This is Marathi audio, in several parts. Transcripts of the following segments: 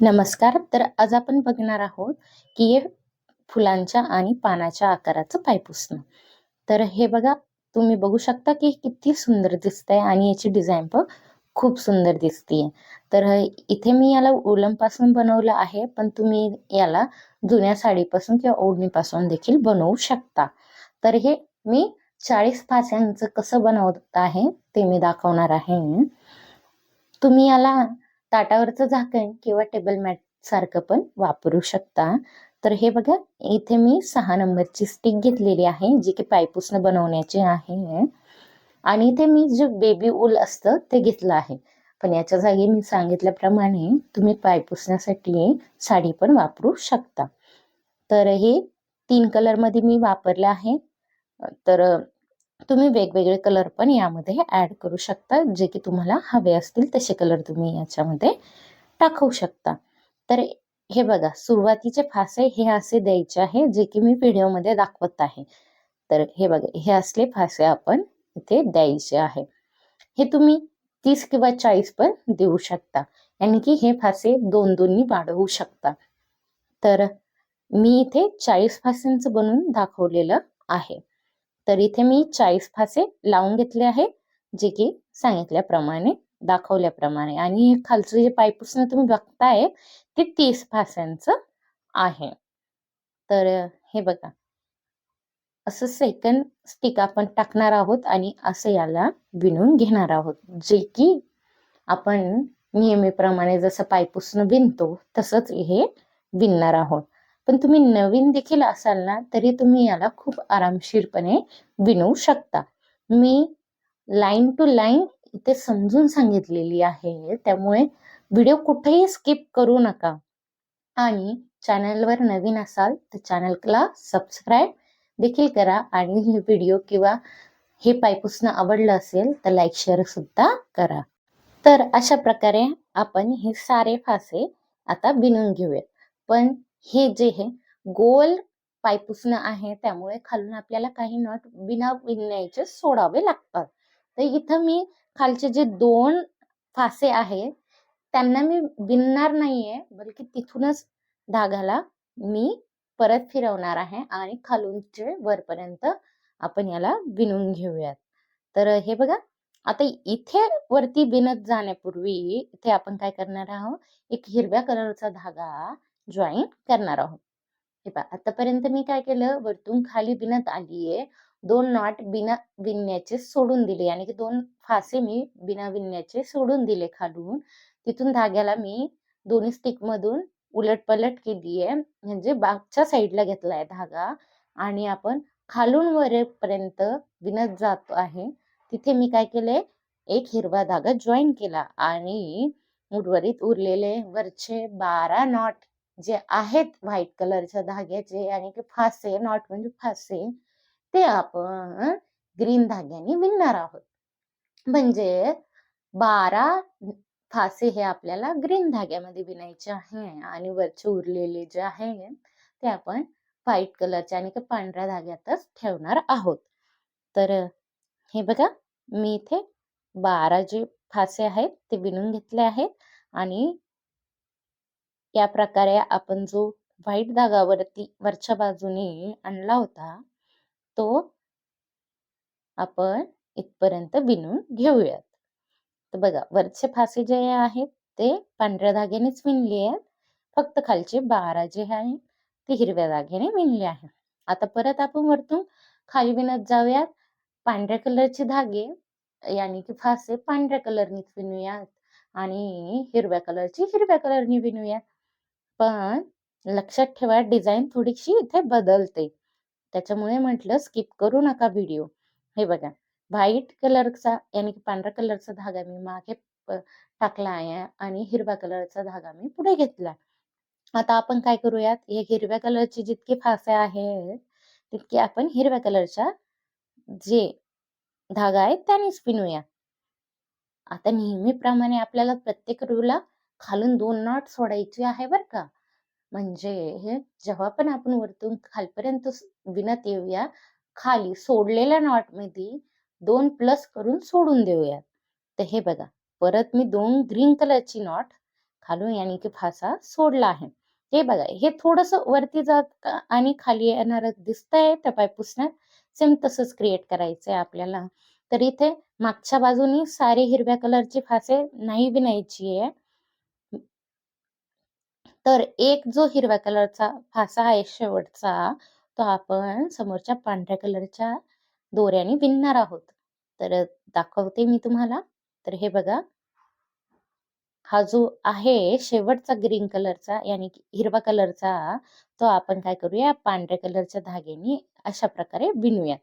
नमस्कार. तर आज आपण बघणार आहोत की हे फुलांच्या आणि पानाच्या आकाराचं पायपुसणं तर हे बघा तुम्ही बघू शकता की किती सुंदर दिसतंय आणि याची डिझाईन पण खूप सुंदर दिसतीये. तर इथे मी याला ओलमपासून बनवलं आहे पण तुम्ही याला जुन्या साडीपासून किंवा ओढणीपासून देखील बनवू शकता. तर हे मी चाळीस फास्यांचं कसं बनवत आहे ते मी दाखवणार आहे. तुम्ही याला ताटावरचं झाकण किंवा टेबल मॅट सारखं पण वापरू शकता. तर हे बघा इथे मी सहा नंबरची स्टिक घेतलेली आहे जी की पायपूसनं बनवण्याची आहे. आणि इथे मी जे बेबी ऊल असतं ते घेतलं आहे. पण याच्या जागी मी सांगितल्याप्रमाणे तुम्ही पायपुसण्यासाठी साडी पण वापरू शकता. तर हे तीन कलरमध्ये मी वापरलं आहे. तर तुम्ही वेगवेगळे कलर पण यामध्ये ॲड करू शकता. जे की तुम्हाला हवे असतील तसे कलर तुम्ही याच्यामध्ये टाकू शकता. तर हे बघा सुरुवातीचे फासे हे असे द्यायचे आहे जे की मी व्हिडिओमध्ये दाखवत आहे. तर हे बघा हे असले फासे आपण इथे द्यायचे आहे. हे तुम्ही तीस किंवा चाळीस पण देऊ शकता. यानी की हे फासे दोन दोन्ही वाढवू शकता. तर मी इथे चाळीस फास्यांचं बनवून दाखवलेलं आहे. तर इथे मी चाळीस फासे लावून घेतले आहे जे की सांगितल्याप्रमाणे दाखवल्याप्रमाणे. आणि खालचं जे पायपुसणं तुम्ही बघताय ते तीस फास्यांचं आहे. तर हे बघा. असं सेकंड स्टिक आपण टाकणार आहोत आणि असं याला विणून घेणार आहोत. जे की आपण नेहमीप्रमाणे जसं पायपुसणं विणतो तसंच हे विणणार आहोत. पण तुम्ही नवीन देखील असाल ना तरी तुम्ही याला खूप आरामशीरपणे विणू शकता. मी लाईन टू लाईन इथे समजून सांगितलेली आहे त्यामुळे व्हिडिओ कुठेही स्किप करू नका. आणि चॅनलवर नवीन असाल तर चॅनलला सबस्क्राईब देखील करा आणि हे व्हिडिओ किंवा हे पायपुसणं आवडलं असेल तर लाईक शेअर सुद्धा करा. तर अशा प्रकारे आपण हे सारे फासे आता विणून घेऊयात. पण हे जे हे गोल पायपुसणं आहे त्यामुळे खालून आपल्याला काही नट बिना विणण्याचे सोडावे लागतात. तर इथं मी खालचे जे दोन फासे आहेत त्यांना मी बिनणार नाहीये बल्कि तिथूनच धागाला मी परत फिरवणार आहे आणि खालूनचे वरपर्यंत आपण याला विणून घेऊयात. तर हे बघा आता इथे वरती बिनत जाण्यापूर्वी इथे आपण काय करणार आहोत? एक हिरव्या कलरचा धागा जॉईन करणार आहोत. हे पहा आतापर्यंत मी काय केलं? वरतून खाली बिनत आलीये. दोन नॉट बिना विणण्याचे सोडून दिले आणि की दोन फासे मी बिना विणण्याचे सोडून दिले खालून. तिथून धाग्याला मी दोन्ही स्टिक मधून उलट पलट केली आहे म्हणजे बागच्या साईडला घेतलाय धागा आणि आपण खालून वरेपर्यंत विणत जातो आहे. तिथे मी काय केले? एक हिरवा धागा जॉईन केला आणि उर्वरित उरलेले वरचे बारा नॉट जे आहेत व्हाईट कलरच्या धाग्याचे आणि ते फासे नॉट म्हणजे फासे ते आपण ग्रीन धाग्याने विणणार आहोत. म्हणजे बारा फासे हे आपल्याला ग्रीन धाग्यामध्ये विणायचे आहे आणि वरचे उरलेले जे आहे ते आपण व्हाईट कलरच्या आणि पांढऱ्या धाग्यातच ठेवणार आहोत. तर हे बघा मी इथे बारा जे फासे आहेत ते विणून घेतले आहेत आणि या प्रकारे आपण जो व्हाईट धागावरती वरच्या बाजूने आणला होता तो आपण इथपर्यंत विणून घेऊयात. तर बघा वरचे फासे जे आहेत ते पांढऱ्या धाग्यानेच विणले आहेत. फक्त खालचे बारा जे आहे ते हिरव्या धाग्याने विणले आहे आता परत आपण वरतून खाली विणत जाऊयात. पांढऱ्या कलरचे धागे यानी की फासे पांढऱ्या कलरने विणूयात आणि हिरव्या कलरची हिरव्या कलरने विणूयात. पण लक्षात ठेवा डिझाईन थोडीशी इथे बदलते. त्याच्यामुळे म्हटलं स्किप करू नका व्हिडिओ. हे बघा व्हाईट कलरचा यानी की पांढरा कलरचा धागा मी मागे टाकला आहे आणि हिरव्या कलरचा धागा मी पुढे घेतला. आता आपण काय करूयात? हे हिरव्या कलरचे जितके फासे आहेत तितके आपण हिरव्या कलरच्या जे धागा आहे त्यानेच पिनूया. आता नेहमीप्रमाणे आपल्याला प्रत्येक रूला खालून दोन नॉट सोडायची आहे बर का. म्हणजे हे जेव्हा पण आपण वरतून खालपर्यंत विणत येऊया खाली सोडलेल्या नॉटमध्ये दोन प्लस करून सोडून देऊयात तर हे बघा परत मी दोन ग्रीन कलरची नॉट खालून याने की फासा सोडला आहे. हे बघा हे थोडस वरती जात आणि खाली येणार दिसतंय टपाय पुसण्यात. सेम तसंच क्रिएट करायचंय आपल्याला. तर इथे मागच्या बाजूनी सारे हिरव्या कलरचे फासे नाही विनायची आहे. तर एक जो हिरव्या कलरचा फासा आहे शेवटचा तो आपण समोरच्या पांढऱ्या कलरच्या दोऱ्याने विणणार आहोत. तर दाखवते मी तुम्हाला. तर हे बघा. हा जो आहे शेवटचा ग्रीन कलरचा यानी हिरवा कलरचा तो आपण काय करूया पांढऱ्या कलरच्या धाग्याने अशा प्रकारे विणूयात.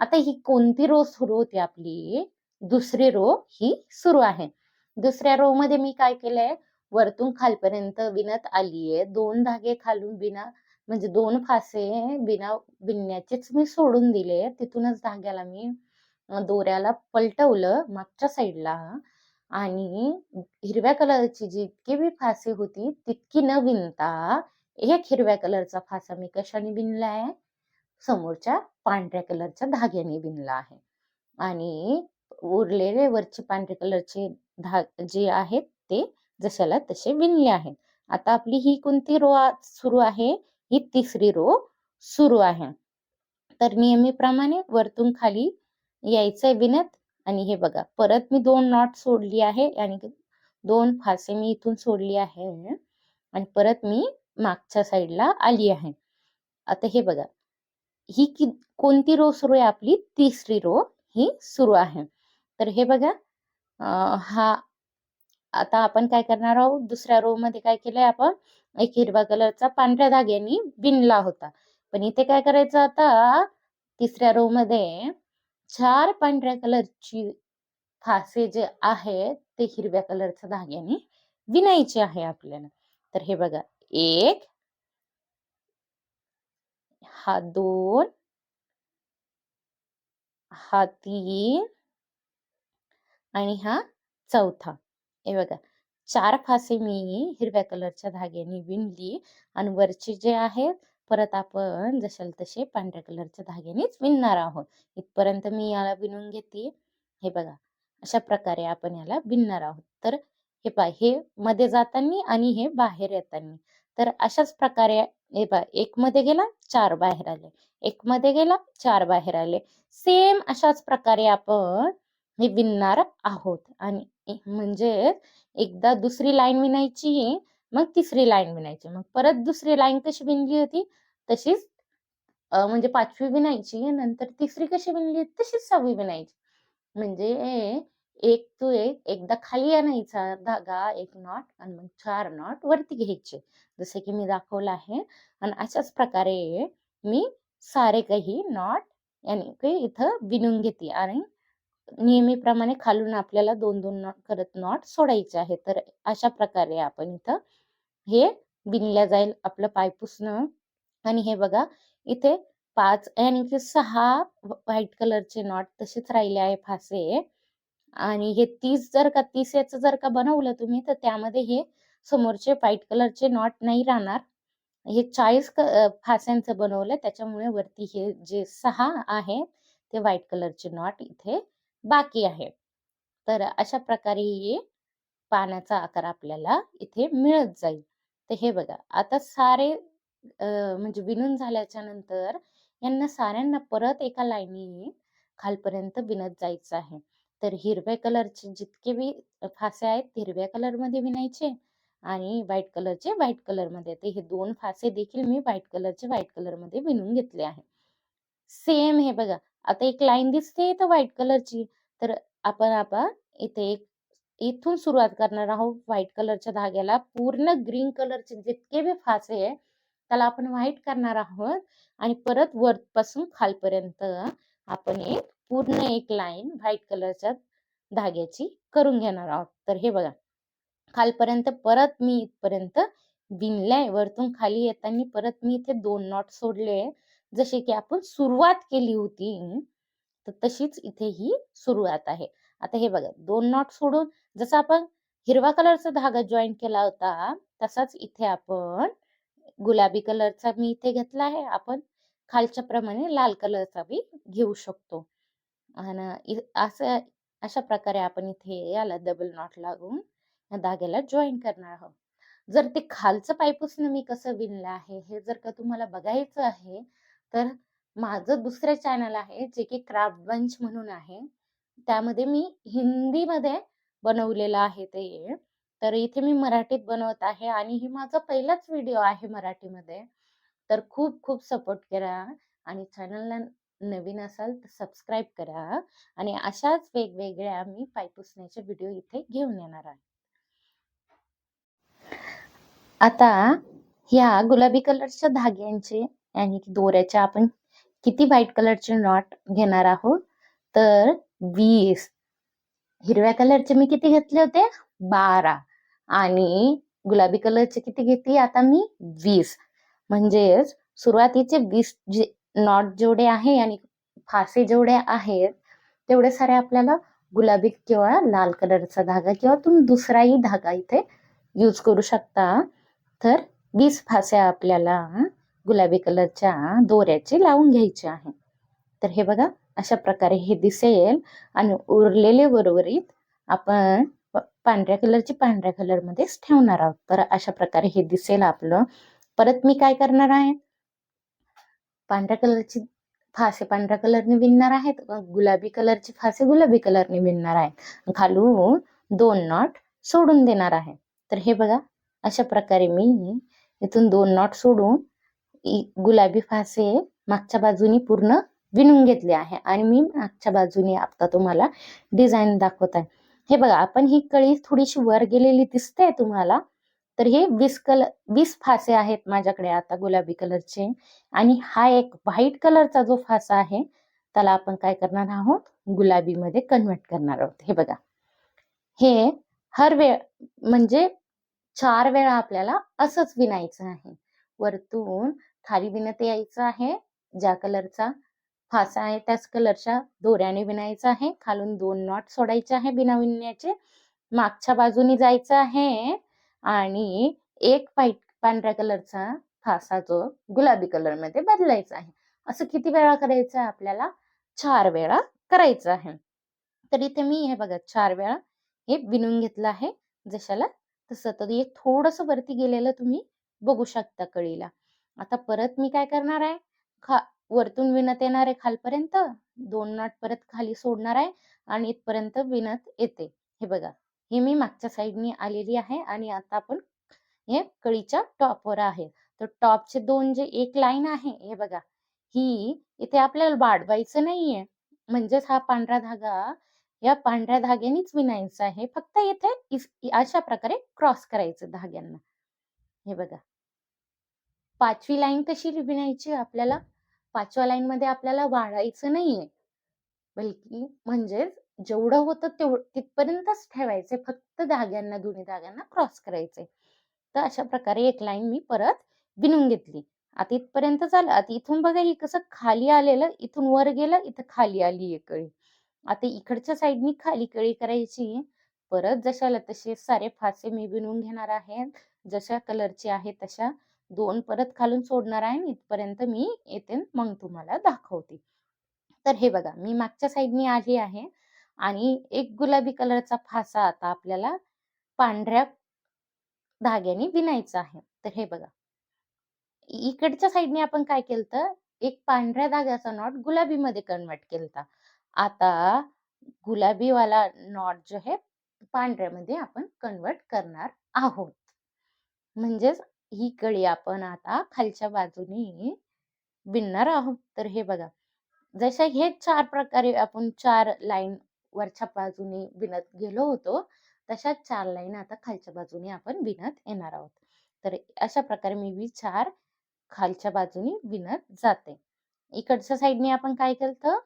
आता ही कोणती रो सुरू होती आपली? दुसरी रो ही सुरू आहे. दुसऱ्या रो मध्ये मी काय केलंय? वरतून खालपर्यंत विणत आलीये. दोन धागे खालून बिना म्हणजे दोन फासे बिना विणण्याचेच मी सोडून दिले. तिथूनच धाग्याला मी दोऱ्याला पलटवलं मागच्या साईडला. आणि हिरव्या कलरची जितकी बी फासे होती तितकी न विणता एक हिरव्या कलरचा फासा मी कशाने विणलाय समोरच्या पांढऱ्या कलरच्या धाग्याने विणला आहे. आणि उरलेले वरचे पांढरे कलरचे धाग जे आहेत ते जशाला तसे विणले आहेत आता आपली ही कोणती रो सुरू आहे? ही तिसरी रो सुरू आहे. तर नियमीप्रमाणे वरतून खाली यायचंय विनत आणि हे बघा परत मी दोन नॉट सोडली आहे आणि दोन फासे मी इथून सोडली आहे आणि परत मी मागच्या साईडला आली आहे. आता हे बघा ही कि कोणती रो सुरू आहे? आपली तिसरी रो ही सुरू आहे. तर हे बघा हा आता आपण काय करणार आहोत? दुसऱ्या रो मध्ये काय केलंय आपण? एक हिरवा कलरचा पांढऱ्या धाग्यानी विणला होता. पण इथे काय करायचं आता? तिसऱ्या रो मध्ये चार पांढऱ्या कलरची फासे जे आहेत ते हिरव्या कलरच्या धाग्याने विणायचे आहे आपल्याला. तर हे बघा. एक हा दोन हा तीन आणि हा चौथा. हे बघा चार फासे मी हिरव्या कलरच्या धाग्याने विणली आणि वरचे जे आहेत परत आपण जशाल तसे पांढऱ्या कलरच्या धाग्यानेच विणणार आहोत. इथपर्यंत मी याला विणून घेते. हे बघा अशा प्रकारे आपण याला विणणार आहोत. तर हे पा हे मध्ये जाताना आणि हे बाहेर येताना. तर अशाच प्रकारे हे पा एक मध्ये गेला चार बाहेर आले. एक मध्ये गेला चार बाहेर आले. सेम अशाच प्रकारे आपण हे विणणार आहोत. आणि म्हणजे एकदा दुसरी लाईन विणायची मग तिसरी लाईन विणायची. मग परत दुसरी लाईन कशी विणली होती? तशीच म्हणजे पाचवी विणायची नंतर तिसरी कशी विणली तशीच सहावी विणायची. म्हणजे एक तो एक एकदा खाली आणायचा धागा एक नॉट आणि मग चार नॉट वरती घ्यायचे. जसे की मी दाखवलं आहे. आणि अशाच प्रकारे मी सारे काही नॉट याने काही इथं विणून घेते आणि नेहमीप्रमाणे खालून आपल्याला दोन दोन नॉट करत नॉट सोडायचे आहे तर अशा प्रकारे आपण इथं हे विणल्या जाईल आपलं पायपुसणं आणि हे बघा इथे पाच आणि की सहा व्हाईट कलरचे नॉट तसेच राहिले आहे फासे. आणि हे तीस जर का तीस याचं जर का बनवलं तुम्ही तर त्यामध्ये हे समोरचे व्हाईट कलरचे नॉट नाही राहणार. हे चाळीस फास्यांचं बनवलं त्याच्यामुळे वरती हे जे सहा आहे ते व्हाईट कलरचे नॉट इथे बाकी आहे तर अशा प्रकारे हे पानाचा आकार आपल्याला इथे मिळत जाईल. तर हे बघा आता सारे म्हणजे विणून झाल्याच्यानंतर यांना साऱ्यांना परत एका लाईनी खालपर्यंत विणत जायचं आहे. तर हिरव्या कलरचे जितके बी फासे आहेत हिरव्या कलरमध्ये विणायचे आणि व्हाईट कलरचे व्हाईट कलरमध्ये. तर हे दोन फासे देखील मी व्हाईट कलरचे व्हाईट कलरमध्ये विणून घेतले आहे. सेम हे बघा आता एक लाईन दिसते तर व्हाईट कलरची. तर आपण आपण इथे एक इथून सुरुवात करणार आहोत व्हाईट कलरच्या धाग्याला. पूर्ण ग्रीन कलरचे जितके बी फासे आहे त्याला आपण व्हाईट करणार आहोत. आणि परत वरपासून खालपर्यंत आपण एक पूर्ण एक लाईन व्हाईट कलरच्या धाग्याची करून घेणार आहोत. तर हे बघा. खालपर्यंत परत मी इथपर्यंत विणलंय. वरतून खाली येताना परत मी इथे दोन नॉट सोडले जशी की आपण सुरुवात केली होती तर तशीच इथे ही सुरुवात आहे. आता हे बघा दोन नॉट सोडून जसं आपण हिरवा कलरचा धागा जॉईन केला होता तसाच इथे आपण गुलाबी कलरचा मी इथे घेतला आहे. आपण खालच्या प्रमाणे लाल कलरचा बी घेऊ शकतो. आणि असं अशा प्रकारे आपण इथे याला डबल नॉट लागून या धाग्याला जॉईन करणार आहोत. जर ते खालचं पायपुसणं मी कसं विणलं आहे, हे जर का तुम्हाला बघायचं आहे, तर माझं दुसरं चॅनल आहे, जे की क्राफ्ट बंच म्हणून आहे. त्यामध्ये मी हिंदीमध्ये बनवलेलं आहे ते. तर इथे मी मराठीत बनवत आहे आणि ही माझा पहिलाच व्हिडिओ आहे मराठीमध्ये. तर खूप खूप सपोर्ट करा आणि चॅनलला नवीन असाल तर सबस्क्राईब करा आणि अशाच वेगवेगळ्या मी पायपुसण्याचे व्हिडिओ इथे घेऊन येणार आहे. आता ह्या गुलाबी कलरच्या धाग्यांचे आणि दोऱ्याच्या आपण किती व्हाईट कलरचे नॉट घेणार आहोत? तर वीस. हिरव्या कलरचे मी किती घेतले होते? बारा. आणि गुलाबी कलरचे किती घेतली? आता मी वीस. म्हणजेच सुरुवातीचे वीस जे नॉट जेवढे आहे आणि फासे जेवढे आहेत तेवढे सारे आपल्याला गुलाबी किंवा लाल कलरचा धागा किंवा तुम्ही दुसराही धागा इथे यूज करू शकता. तर वीस फासे आपल्याला गुलाबी कलरच्या दोऱ्याचे लावून घ्यायचे आहे. तर हे बघा अशा प्रकारे हे दिसेल. आणि उरलेले उर्वरित आपण पांढऱ्या कलरची पांढऱ्या कलरमध्येच ठेवणार आहोत. तर अशा प्रकारे हे दिसेल आपलं. परत मी काय करणार आहे? पांढऱ्या कलरची फासे पांढऱ्या कलरने विणणार आहेत. गुलाबी कलरची फासे गुलाबी कलरने विणणार आहे खालून दोन नॉट सोडून देणार आहे. तर हे बघा अशा प्रकारे मी इथून दोन नॉट सोडून गुलाबी फासे मागच्या बाजूनी पूर्ण विणून घेतले आहे. आणि मी मागच्या बाजूने आता तुम्हाला डिझाईन दाखवत आहे. हे बघा आपण ही कळी थोडीशी वर गेलेली दिसते तुम्हाला. तर हे वीस कलर वीस फासे आहेत माझ्याकडे आता गुलाबी कलरचे. आणि हा एक व्हाईट कलरचा जो फासा आहे त्याला आपण काय करणार आहोत? गुलाबी मध्ये कन्वर्ट करणार आहोत. हे बघा. हे हर वेळ म्हणजे चार वेळा आपल्याला असंच विणायचं आहे. वरतून खाली विणत यायचं आहे. ज्या कलरचा फासा आहे त्याच कलरच्या दोऱ्याने विणायचा आहे. खालून दोन नॉट सोडायचे आहे बिना विणण्याचे. मागच्या बाजूनी जायचं आहे आणि एक व्हाईट पांढऱ्या कलरचा फासा जो गुलाबी कलरमध्ये बदलायचा आहे. असं किती वेळा करायचं आहे? आपल्याला चार वेळा करायचं आहे. तर इथे मी हे बघा चार वेळा हे विणून घेतलं आहे. जशाला तसं तर एक थोडस वरती गेलेलं तुम्ही बघू शकता कळीला. आता परत मी काय करणार आहे? खा वरतून विणत येणार आहे खालपर्यंत दोन नॉट परत खाली सोडणार आहे आणि इथपर्यंत विणत येते. हे बघा हे मी मागच्या साईडनी आलेली आहे आणि आता आपण हे कळीच्या टॉपवर आहे. तर टॉपचे दोन जे एक लाईन आहे हे बघा ही इथे आपल्याला वाढवायचं नाहीये. म्हणजेच हा पांढरा धागा या पांढऱ्या धाग्यानेच विणायचा आहे. फक्त इथे अशा प्रकारे क्रॉस करायचं धाग्यांना. हे बघा. पाचवी लाईन कशी लिहिण्याची आपल्याला? पाचव्या लाईन मध्ये आपल्याला वाढायचं नाहीये. बल्कि म्हणजेच जेवढं होतं तेवढं तिथपर्यंतच ठेवायचे. फक्त धाग्यांना दोन्ही धाग्यांना क्रॉस करायचे. तर अशा प्रकारे एक लाईन मी परत विणून घेतली. आता इथपर्यंत झालं. आता इथून बघा हे कसं खाली आलेलं इथून वर गेलं इथं खाली आली एक कळी. आता इकडच्या साईडनी खाली कळी करायची. परत जशाला तसे सारे फासे मी विणून घेणार आहे. जशा कलरचे आहे तशा दोन परत खालून सोडणार आहे इथपर्यंत मी येते मग तुम्हाला दाखवते. तर हे बघा मी मागच्या साईडनी आली आहे आणि एक गुलाबी कलरचा फासा आता आपल्याला पांढऱ्या धाग्याने विणायचा आहे. तर हे बघा इकडच्या साईडने आपण काय केलं एक पांढऱ्या धाग्याचा नॉट गुलाबी मध्ये कन्वर्ट केलता. आता गुलाबी वाला नॉट जो आहे पांढऱ्यामध्ये आपण कन्वर्ट करणार आहोत. म्हणजेच ही कळी आपण आता खालच्या बाजूने विणणार आहोत. तर हे बघा जशा हे चार प्रकारे आपण चार लाईन वरच्या बाजूने विणत गेलो होतो तशा चार लाईन आता खालच्या बाजूने आपण विणत येणार आहोत. तर अशा प्रकारे मी बी चार खालच्या बाजूने विणत जाते. इकडच्या साईडने आपण काय केलं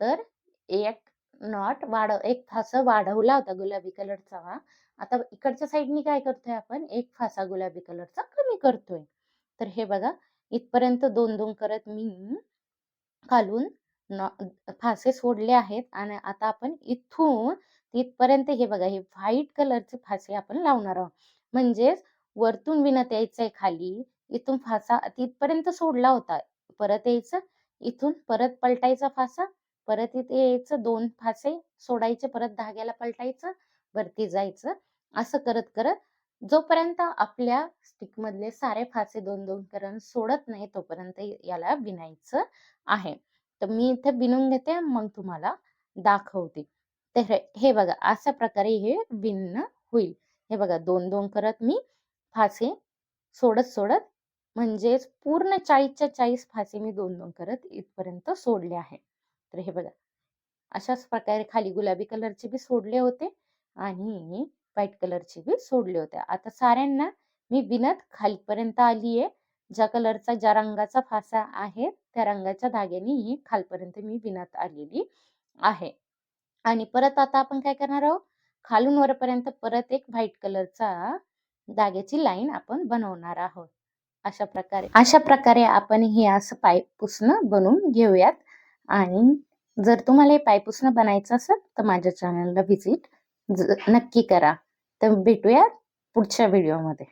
तर एक नॉट वाढ एक फास वाढवला होता गुलाबी कलरचा. आता इकडच्या साईडनी काय करतोय आपण? एक फासा गुलाबी कलरचा कमी करतोय. तर हे बघा इथपर्यंत दोन दोन करत मी खालून फासे सोडले आहेत आणि आता आपण इथून तिथपर्यंत हे बघा हे व्हाईट कलरचे फासे आपण लावणार आहोत. म्हणजेच वरतून विणत यायचंय खाली इथून फासा तिथपर्यंत सोडला होता. परत यायचं इथून परत पलटायचा फासा परत इथे यायचं दोन फासे सोडायचे परत धाग्याला पलटायचं वरती जायचं. असं करत करत जोपर्यंत आपल्या स्टिक मधले सारे फासे दोन दोन करण सोडत नाही तोपर्यंत याला बिनायचं आहे. तर मी इथे बिनून घेते मग तुम्हाला दाखवते. तर हे हे बघा अशा प्रकारे हे बिनणं होईल. हे बघा दोन दोन करत मी फासे सोडत सोडत म्हणजेच पूर्ण चाळीसच्या चाळीस फासे मी दोन दोन करत इथपर्यंत सोडले आहे. तर हे बघा अशाच प्रकारे खाली गुलाबी कलरचे बी सोडले होते. आणि व्हाईट कलरची बी सोडले होते आता साऱ्यांना मी बिनत खालीपर्यंत आली आहे ज्या कलरचा ज्या रंगाचा फासा आहे त्या रंगाच्या धाग्याने ही खालपर्यंत मी बिनत आलेली आहे. आणि परत आता आपण काय करणार आहोत? खालून वरपर्यंत परत एक व्हाईट कलरचा धाग्याची लाईन आपण बनवणार आहोत. अशा प्रकारे अशा प्रकारे आपण हे असं पाय पुसणं बनवून घेऊयात. आणि जर तुम्हाला हे पायपुसणं बनायचं असेल तर माझ्या चॅनलला व्हिजिट नक्की करा. तर भेटूयात पुढच्या व्हिडिओमध्ये